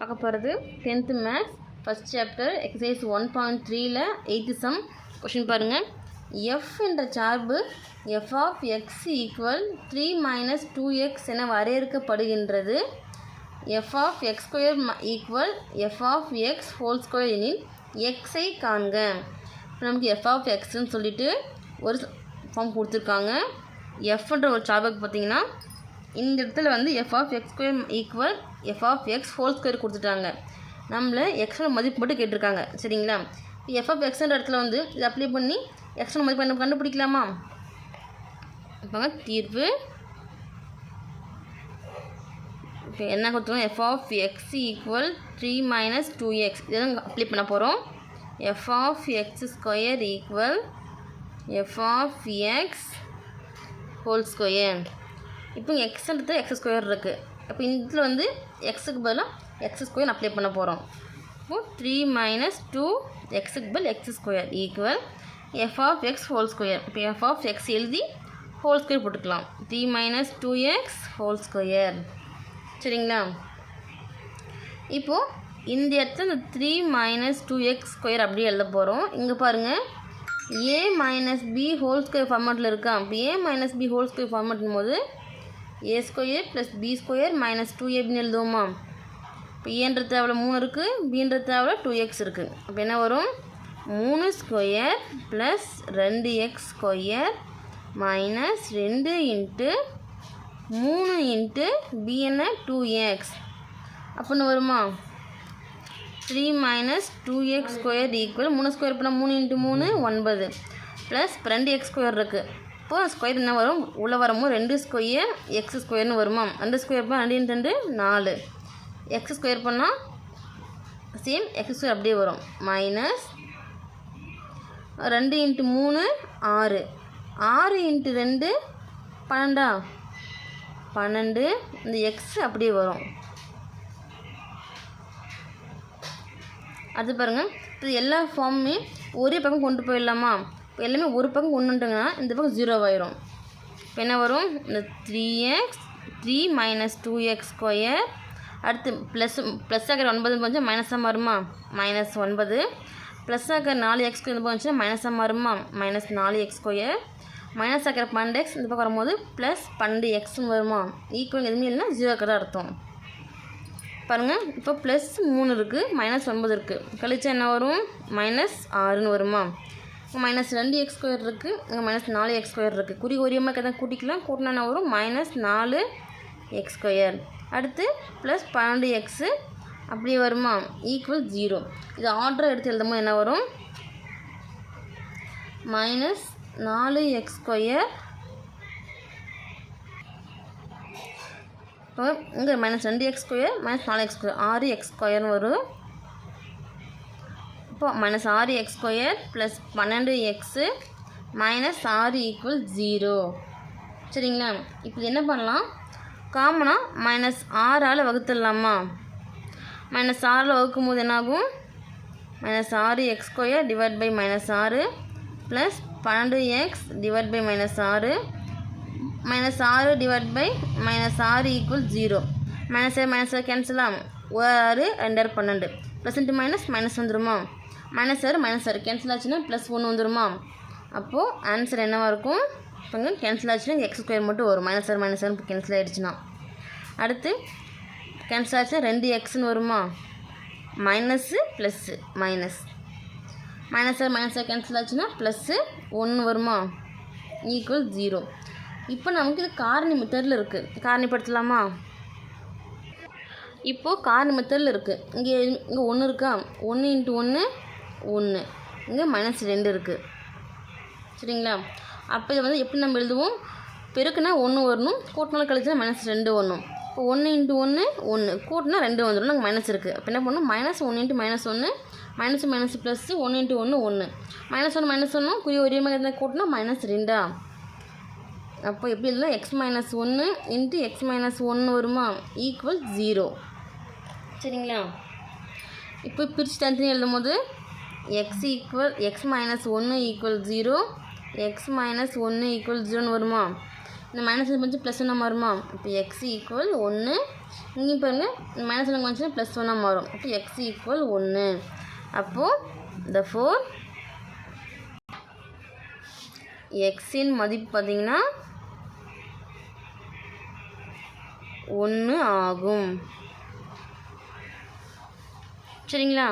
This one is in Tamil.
பார்க்க போகிறது tenth maths first chapter exercise one point த்ரீயில் எயித்து சம் கொஷின் பாருங்கள் எஃப் என்ற சார்பு F of X equal three minus two X என வரையறுக்கப்படுகின்றது. F of X square equal F of X whole square எனில் எக்ஸை காண்க. இப்போ நமக்கு எஃப் ஆஃப் எக்ஸ்ன்னு சொல்லிட்டு ஒரு ஃபார்ம் கொடுத்துருக்காங்க. எஃப்ன்ற ஒரு சார்புக்கு பார்த்தீங்கன்னா இந்த இடத்துல வந்து F of X square equal F of X whole square கொடுத்துட்டாங்க. நம்மளை எக்ஸோட மதிப்பு மட்டும் கேட்டிருக்காங்க. சரிங்களா? எஃப் ஆஃப் எக்ஸ்ன்ற இடத்துல வந்து இதை அப்ளை பண்ணி எக்ஸோட மதிப்பு நம்ம கண்டுபிடிக்கலாமா? இப்போ தீர்வு இப்போ என்ன கொடுத்துருவோம்? F of X equal three minus two X இதெல்லாம் அப்ளை பண்ண போகிறோம் F of X square equal F of X whole square இப்போ எக்ஸ்ன்றது எக்ஸ் ஸ்கொயர் இருக்குது அப்போ இதில் வந்து எக்ஸுக்கு பதிலாக எக்ஸ் ஸ்கொயர் அப்ளை பண்ண போகிறோம் இப்போ த்ரீ மைனஸ் டூ எக்ஸுக்கு பதில் X square equal F of X whole square இப்போ எஃப் ஆஃப் எக்ஸ் எழுதி ஹோல் ஸ்கொயர் போட்டுக்கலாம். Three minus two X whole square சரிங்களா? இப்போது இந்த இடத்துல இந்த three minus two X square அப்படியே எழுத போகிறோம் இங்கே பாருங்கள் A minus B whole square ஃபார்மேட்டில் இருக்கா? இப்போ A minus B whole square ஃபார்மேட்டும் போது A square plus B square minus two ஏபின்னு எழுதுவோமா? இப்போ ஏன்ற e தேவையில் மூணு இருக்குது பின்ற தேவையில் டூ எக்ஸ் இருக்குது அப்போ என்ன வரும்? மூணு ஸ்கொயர் ப்ளஸ் ரெண்டு எக்ஸ் ஸ்கொயர் மைனஸ் ரெண்டு இன்ட்டு மூணு இன்ட்டு பி என்ன? டூ எக்ஸ் அப்படின்னு வருமா? Three minus two X square equal மூணு ஸ்கொயர் பண்ணால் மூணு இன்ட்டு மூணு ஒன்பது. ப்ளஸ் ரெண்டு எக்ஸ் ஸ்கொயர் இருக்குது இப்போ ஸ்கொயர் என்ன வரும்? உள்ளே வரமும் ரெண்டு ஸ்கொயர் எக்ஸ் ஸ்கொயர்னு வருமா? ரெண்டு ஸ்கொயர் பண்ணால் ரெண்டு ரெண்டு நாலு. எக்ஸ் ஸ்கொயர் பண்ணால் சேம் எக்ஸ் ஸ்கொயர் அப்படியே வரும். மைனஸ் ரெண்டு இன்ட்டு மூணு ஆறு. ஆறு இன்ட்டு ரெண்டு பன்னெண்டா? பன்னெண்டு. இந்த எக்ஸ் அப்படியே வரும். அது பாருங்கள் இது எல்லா ஃபார்முமே ஒரே பக்கம் கொண்டு போயிடலாமா? எல்லாமே ஒரு பக்கம் கொண்டு இந்த பக்கம் ஜீரோ ஆயிரும். இப்போ என்ன வரும்? இந்த three X three minus two X square அடுத்து ப்ளஸ் ப்ளஸ் ஆகிற ஒன்பது போச்சு மைனஸாக மாறுமா? மைனஸ் ஒன்பது. ப்ளஸ் ஆகிற நாலு எக்ஸ் ஸ்கொயர் போச்சுன்னா மைனஸாக மாறுமா? மைனஸ் நாலு எக்ஸ் ஸ்கொயர் மைனஸ் ஆக்கிற பன்னெண்டு எக்ஸ் இந்த பக்கம் வரும்போது ப்ளஸ் பன்னெண்டு எக்ஸ்னு வருமா? ஈக்குவல் எதுவுமே இல்லைன்னா ஜீரோக்கு தான் அர்த்தம். பாருங்கள் இப்போ ப்ளஸ் மூணு இருக்குது மைனஸ் ஒன்பது இருக்குது கழிச்சா என்ன வரும்? மைனஸ் ஆறுன்னு வருமா? மைனஸ் ரெண்டு எக்ஸ் ஸ்கொயர் இருக்குது இங்கே மைனஸ் நாலு எக்ஸ் ஸ்கொயர் இருக்குது குறி ஒரியமாக கதை கூட்டிக்கலாம். கூட்டினா என்ன வரும்? மைனஸ் நாலு எக்ஸ் ஸ்கொயர் அடுத்து ப்ளஸ் பன்னெண்டு எக்ஸு அப்படி வருமா? ஈக்குவல் ஜீரோ இது ஆர்டர் எடுத்து எழுதும்போது என்ன வரும்? மைனஸ் நாலு எக்ஸ் ஸ்கொயர் இப்போ இங்கே மைனஸ் ரெண்டு எக்ஸ் ஸ்கொயர் மைனஸ் நாலு எக்ஸ் ஸ்கொயர் ஆறு எக்ஸ் ஸ்கொயர்னு வரும். இப்போ மைனஸ் ஆறு எக்ஸ் ஸ்கொயர் ப்ளஸ் பன்னெண்டு எக்ஸு மைனஸ் ஆறு ஈக்குவல் ஜீரோ சரிங்களா? இப்போ என்ன பண்ணலாம்? காமனாக மைனஸ் ஆறால் வகுத்துடலாமா? மைனஸ் ஆறில் வகுக்கும் போது என்னாகும்? மைனஸ் ஆறு X square divide by minus ஆறு ப்ளஸ் பன்னெண்டு எக்ஸ் டிவைட் பை மைனஸ் ஆறு மைனஸ் ஆறு டிவைட் பை மைனஸ் ஆறு ஈக்குவல் ஜீரோ மைனஸ் மைனஸ் கேன்சலாம் ஒரு ஆறு ரெண்டாயிரம் பன்னெண்டு. ப்ளஸ் இன்ட்டு மைனஸ் மைனஸ் வந்துடுமா? மைனஸ் ஆறு மைனஸ் ஆறு கேன்சல் ஆச்சுன்னா ப்ளஸ் ஒன்று வந்துருமா? அப்போது ஆன்சர் என்னவாக இருக்கும்? இப்போ கேன்சல் ஆச்சுன்னா எக்ஸ் ஸ்கொயர் மட்டும் வரும். மைனஸ் ஆறு மைனஸ் ஆறு கேன்சல் ஆகிடுச்சுன்னா அடுத்து கேன்சல் ஆச்சுன்னா ரெண்டு எக்ஸ்னு வருமா? மைனஸ்ஸு ப்ளஸ்ஸு மைனஸ் மைனஸ் ஆறு மைனஸ் ஆறு கேன்சல் ஆச்சுன்னா ப்ளஸ்ஸு ஒன்று வருமா? ஈக்குவல் ஜீரோ இப்போ நமக்கு இது காரணி மெத்தடில் இருக்குது காரணிப்படுத்தலாமா? இப்போது காரணி மெத்தடில் இருக்குது இங்கே இங்கே ஒன்று இருக்கா? ஒன்று இன்ட்டு ஒன்று ஒன்று. இங்கே மைனஸ் ரெண்டு இருக்குது சரிங்களா? அப்போ இதை வந்து எப்படி நம்ம எழுதுவோம்? பெருக்குனா ஒன்று வரணும் கூட்டினால் கழிச்சுனா மைனஸ் ரெண்டு வரணும். இப்போ ஒன்று இன்ட்டு ஒன்று ஒன்று கூட்டினா ரெண்டு வந்துடும் நாங்கள் மைனஸ் இருக்குது அப்போ என்ன பண்ணணும்? மைனஸ் ஒன்று இன்ட்டு மைனஸ் ஒன்று மைனஸ் மைனஸ் ப்ளஸ் ஒன்று இன்ட்டு ஒன்று ஒன்று மைனஸ் ஒன்று மைனஸ் ஒன்று குறி ஒரே மாதிரி இருந்தால் கூட்டினா மைனஸ் ரெண்டா? அப்போ எப்படி இல்லை எக்ஸ் மைனஸ் ஒன்று இன்ட்டு எக்ஸ் மைனஸ் ஒன்று வருமா? ஈக்குவல் ஜீரோ சரிங்களா? இப்போ பிரித்து தனித்தனி எழுதும் போது எக்ஸ் ஈக்குவல் எக்ஸ் மைனஸ் ஒன்று ஈக்குவல் ஜீரோ எக்ஸ் மைனஸ் ஒன்று ஈக்குவல் ஜீரோன்னு வருமா? இந்த மைனஸ் கொஞ்சம் ப்ளஸ் ஒன்னாக மாறுமா? இப்போ எக்ஸ் ஈக்குவல் ஒன்று இங்கே பாருங்கள் மைனஸ் ஒன்று கொஞ்சம் ப்ளஸ் ஒன்னாக மாறும். இப்போ எக்ஸ் ஈக்குவல் ஒன்று அப்போது த ஃபோர் எக்ஸின் மதிப்பு பார்த்தீங்கன்னா ஒன்று ஆகும். சரிங்களா?